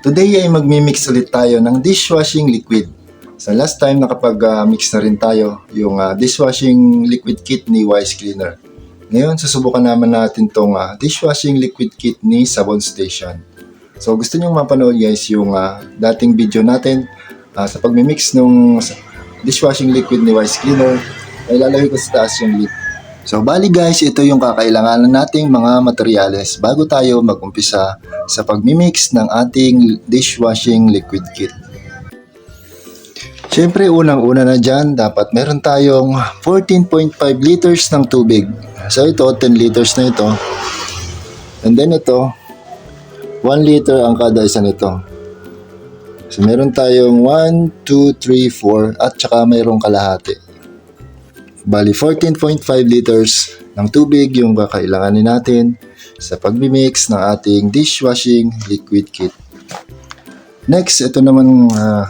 Today ay magmi-mix ulit tayo ng dishwashing liquid. Sa last time nakapag-mix na rin tayo yung ah, dishwashing liquid kit ni Wise Cleaner. Ngayon susubukan naman natin tong ah, dishwashing liquid kit ni Sabon Station. So gusto niyo mapanood guys yung ah, dating video natin ah, sa pagmi-mix ng dishwashing liquid ni Wise Cleaner ay lalagay ko sa taas yung lid. So bali guys, ito yung kakailanganan nating mga materyales bago tayo mag-umpisa sa pagmimix ng ating dishwashing liquid kit. Siyempre, unang-una na dyan, dapat meron tayong 14.5 liters ng tubig. So ito, 10 liters na ito. And then ito, 1 liter ang kada isa nito. So meron tayong 1, 2, 3, 4 at saka mayroong kalahati. Bali, 14.5 liters ng tubig yung kakailanganin natin sa pagmimix ng ating dishwashing liquid kit. Next, ito naman ah,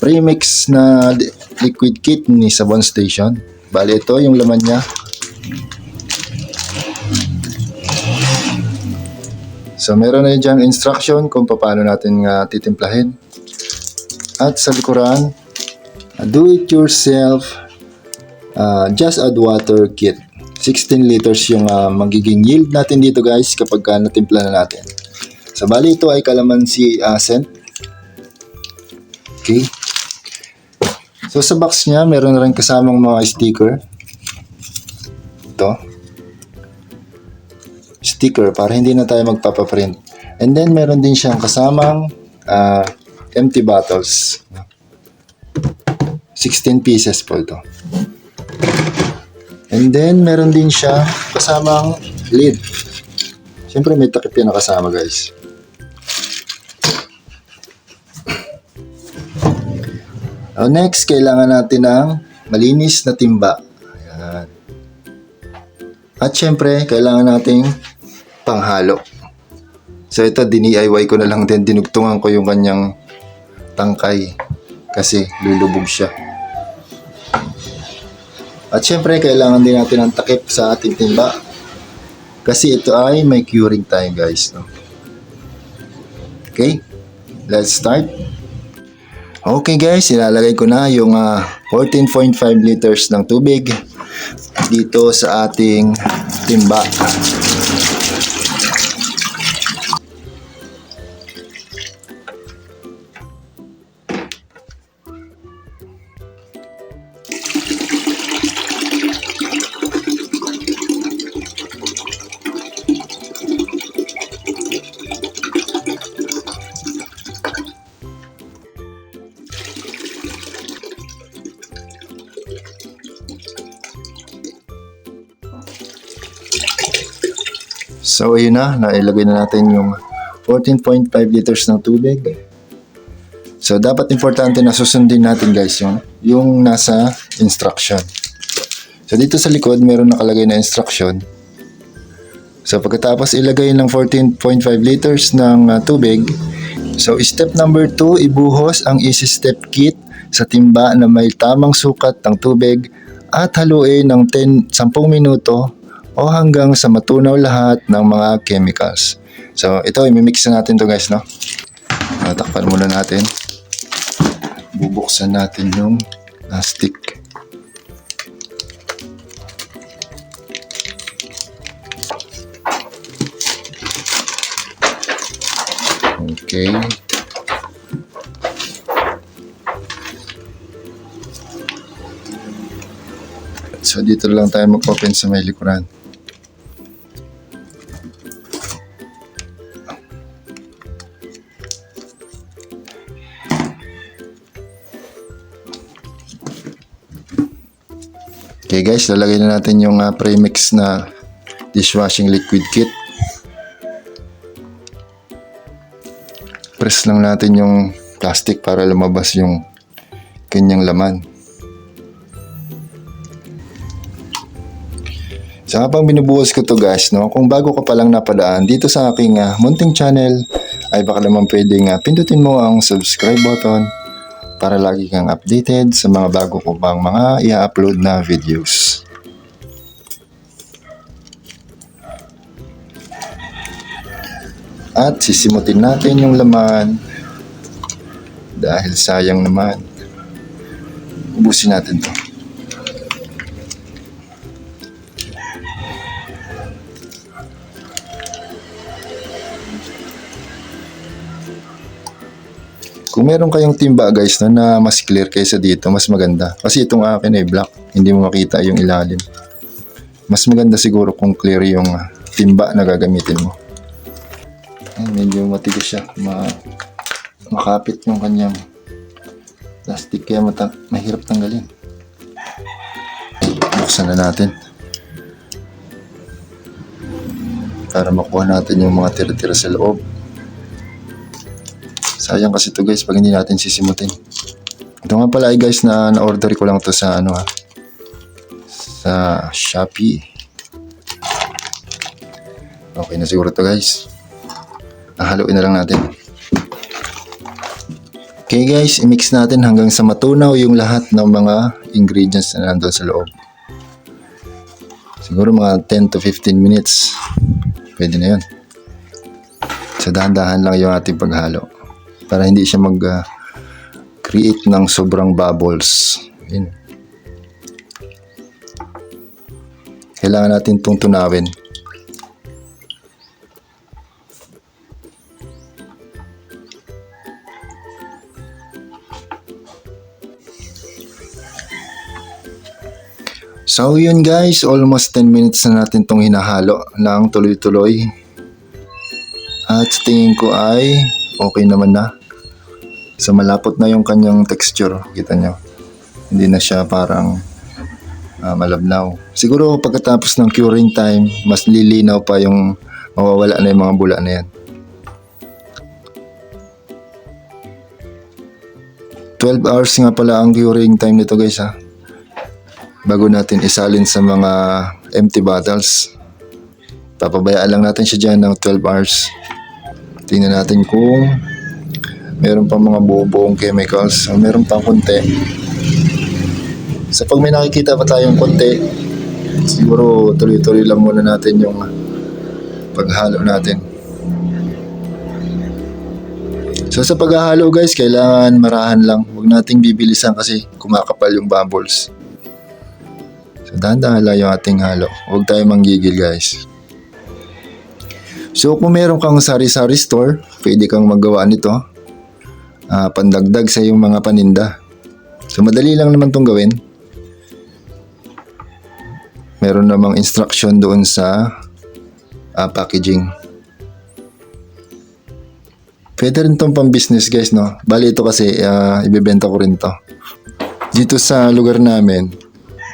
premix na li- liquid kit ni Sabon Station. Bali, ito yung laman niya. So, meron na dyan instruction kung paano natin nga titimplahin. At sa likuran, ah, do-it-yourself uh, just add water kit. 16 liters yung uh, magiging yield natin dito guys kapag uh, natimpla na natin. So bali ito ay calamansi uh, scent. Okay. So sa box niya meron na rin kasamang mga sticker. Ito. Sticker para hindi na tayo magpapaprint. And then meron din siyang kasamang uh, empty bottles. 16 pieces po ito. And then, meron din siya kasamang lid. Siyempre, may takip yan na kasama, guys. Oh, next, kailangan natin ng malinis na timba. Ayan. At syempre, kailangan nating panghalo. So ito, DIY ko na lang din. Dinugtungan ko yung kanyang tangkay kasi lulubog siya. At syempre, kailangan din natin ng takip sa ating timba. Kasi ito ay may curing time, guys. No? Okay, let's start. Okay guys, ilalagay ko na yung ah, 14.5 liters ng tubig dito sa ating timba. So, yun na. Nailagay na natin yung 14.5 liters ng tubig. So, dapat importante na susundin natin guys yung, yung nasa instruction. So, dito sa likod, meron nakalagay na instruction. So, pagkatapos ilagay ng 14.5 liters ng uh, tubig, so step number 2, ibuhos ang easy step kit sa timba na may tamang sukat ng tubig at haluin ng 10, 10 minuto o hanggang sa matunaw lahat ng mga chemicals. So, ito, imimix na natin to guys, no? Ah, Takpan muna natin. Bubuksan natin yung plastic. Okay. So, dito lang tayo mag-open sa may likuran. Guys, lalagay na natin yung uh, premix na dishwashing liquid kit. Press lang natin yung plastic para lumabas yung kanyang laman. Sa habang binubuhos ko to guys, no, kung bago ka pa lang napadaan dito sa aking ah, munting channel, ay baka naman pwedeng ah, pindutin mo ang subscribe button para lagi kang updated sa mga bago ko pang mga i-upload na videos. At sisimutin natin yung laman. Dahil sayang naman. Ubusin natin to. Meron kayong timba guys no, na mas clear kaysa dito, mas maganda. Kasi itong akin ay black, hindi mo makita yung ilalim. Mas maganda siguro kung clear yung ah, timba na gagamitin mo. Ay, medyo matigas siya. Ma makapit yung kanyang plastic kaya mata mahirap tanggalin. Buksan na natin. Para makuha natin yung mga tira-tira sa loob. Sayang kasi to guys pag hindi natin sisimutin. Ito nga pala ay guys na na-order ko lang to sa ano ha. Sa Shopee. Okay na siguro to guys. Hahaluin na lang natin. Okay guys, i-mix natin hanggang sa matunaw yung lahat ng mga ingredients na nandun sa loob. Siguro mga 10 to 15 minutes. Pwede na yun. So dahan-dahan lang yung ating paghalo para hindi siya mag ah, create ng sobrang bubbles. Yun. Kailangan natin itong tunawin. So yun guys, almost 10 minutes na natin itong hinahalo ng tuloy-tuloy. At tingin ko ay okay naman na. So malapot na yung kanyang texture, kita nyo. Hindi na siya parang ah, malabnaw. Siguro pagkatapos ng curing time, mas lilinaw pa yung mawawala na yung mga bula na yan. 12 hours nga pala ang curing time nito guys ha. Bago natin isalin sa mga empty bottles. Papabayaan lang natin siya dyan ng 12 hours. Tingnan natin kung meron pang mga buo-buong chemicals. O meron pang konti. Sa pag may nakikita pa tayong konti, siguro tuloy-tuloy lang muna natin yung paghalo natin. So sa paghahalo guys, kailangan marahan lang. Huwag nating bibilisan kasi kumakapal yung bubbles. So dahan-dahan lang yung ating halo. Huwag tayo manggigil guys. So kung meron kang sari-sari store, pwede kang magawa nito. Ah, pandagdag sa iyong mga paninda. So madali lang naman tong gawin. Meron namang instruction doon sa ah, packaging. Pwede rin tong pang business guys no. Bali ito kasi ah, ibebenta ko rin to. Dito sa lugar namin,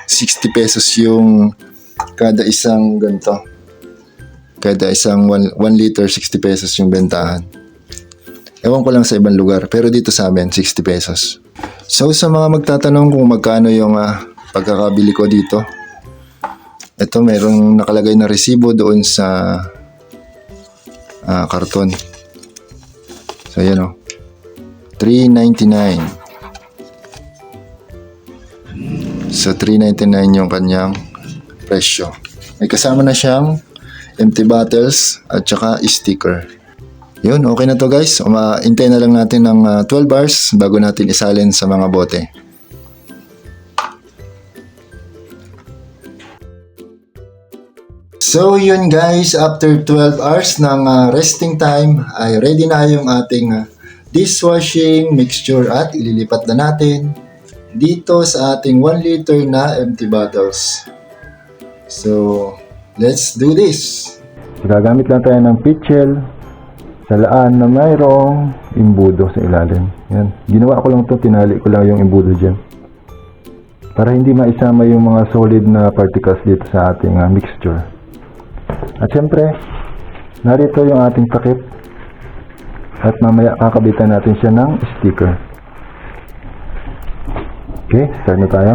60 pesos yung kada isang ganito. Kada isang 1 liter, 60 pesos yung bentahan. Ewan ko lang sa ibang lugar, pero dito sa amin, 60 pesos. So sa mga magtatanong kung magkano yung ah, pagkakabili ko dito, ito merong nakalagay na resibo doon sa ah, karton. So yan o. 3.99. So 3.99 yung kanyang presyo. May kasama na siyang empty bottles at saka sticker. Yun, okay na to guys. Umaintay na lang natin ng ah, 12 hours bago natin isalin sa mga bote. So yun guys, after 12 hours ng ah, resting time ay ready na yung ating ah, dishwashing mixture at ililipat na natin dito sa ating 1 liter na empty bottles. So, let's do this! Gagamit lang tayo ng pitchel sa laan na mayroong imbudo sa ilalim. Yan. Ginawa ko lang to, tinali ko lang yung imbudo dyan. Para hindi maisama yung mga solid na particles dito sa ating ah, mixture. At syempre, narito yung ating takip. At mamaya kakabitan natin siya ng sticker. Okay, start na tayo.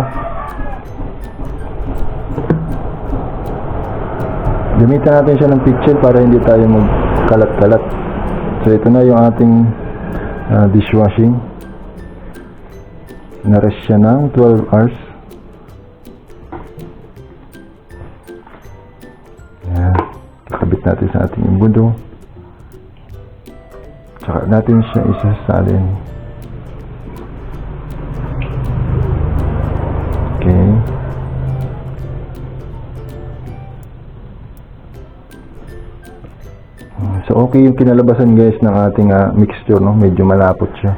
Gamitan natin siya ng picture para hindi tayo magkalat-kalat. So ito na yung ating ah, dishwashing. Nares siya ng 12 hours. Yan. Kakabit natin sa ating imbudo. Tsaka natin siya isasalin. Okay yung kinalabasan guys ng ating ah, mixture no, medyo malapot siya.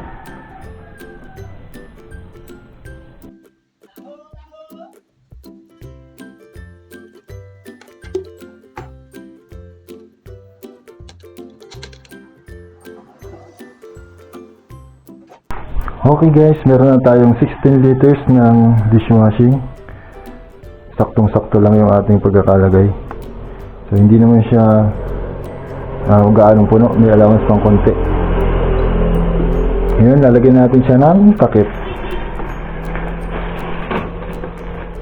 Okay guys, meron na tayong 16 liters ng dishwashing. Saktong-sakto lang yung ating pagkakalagay. So hindi naman siya uh, gaanong puno, may allowance pang konti. Ngayon, lalagyan natin siya ng takip.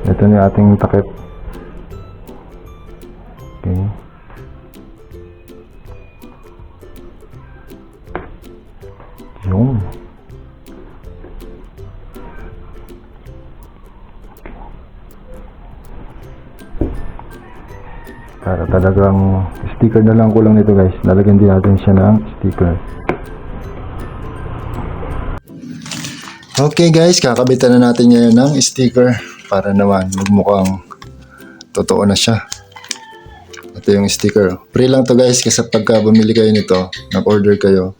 Ito na ating takip. Para talagang sticker na lang kulang nito guys. Lalagyan din natin siya ng sticker. Okay guys, kakabitan na natin ngayon ng sticker para naman magmukhang totoo na siya. Ito yung sticker. Free lang to guys kasi pagka bumili kayo nito, nag-order kayo,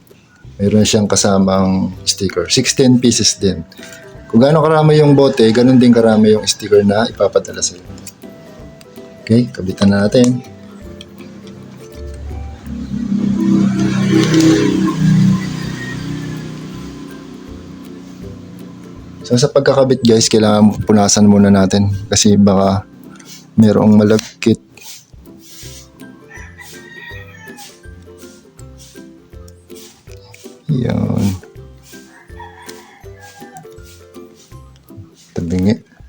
mayroon siyang kasamang sticker. 16 pieces din. Kung gaano karami yung bote, ganun din karami yung sticker na ipapadala sa'yo. Okay, kabitan na natin. So sa pagkakabit guys, kailangan punasan muna natin kasi baka mayroong malagkit. Yan. Tabingi.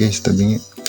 Tabingi guys,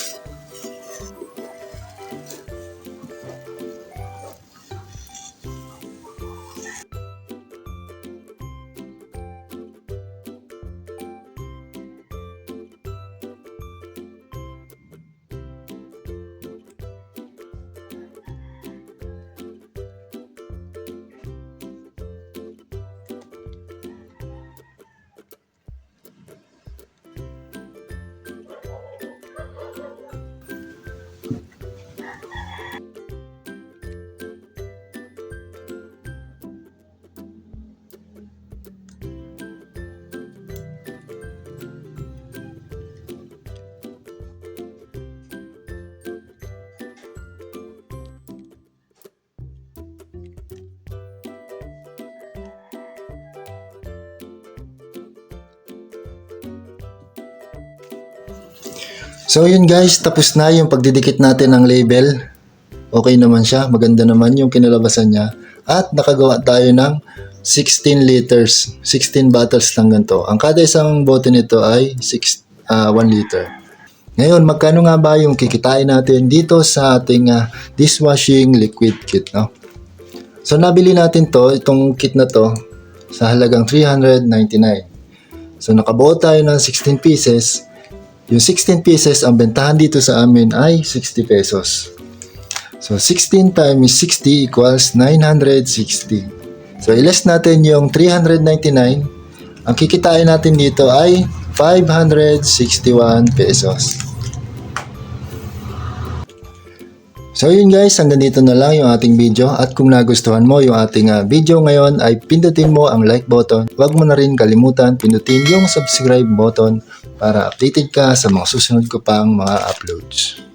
So yun guys, tapos na yung pagdidikit natin ng label. Okay naman siya, maganda naman yung kinalabasan niya. At nakagawa tayo ng 16 liters, 16 bottles lang ganito. Ang kada isang bote nito ay 6, ah, 1 liter. Ngayon, magkano nga ba yung kikitain natin dito sa ating ah, dishwashing liquid kit, no? So nabili natin to, itong kit na to, sa halagang 399. So nakabuo tayo ng 16 pieces. Yung 16 pieces, ang bentahan dito sa amin ay 60 pesos. So 16 times 60 equals 960. So iles natin yung 399. Ang kikitain natin dito ay 561 pesos. So yun guys, hanggang dito na lang yung ating video at kung nagustuhan mo yung ating ah, video ngayon ay pindutin mo ang like button. Huwag mo na rin kalimutan pindutin yung subscribe button para updated ka sa mga susunod ko pang mga uploads.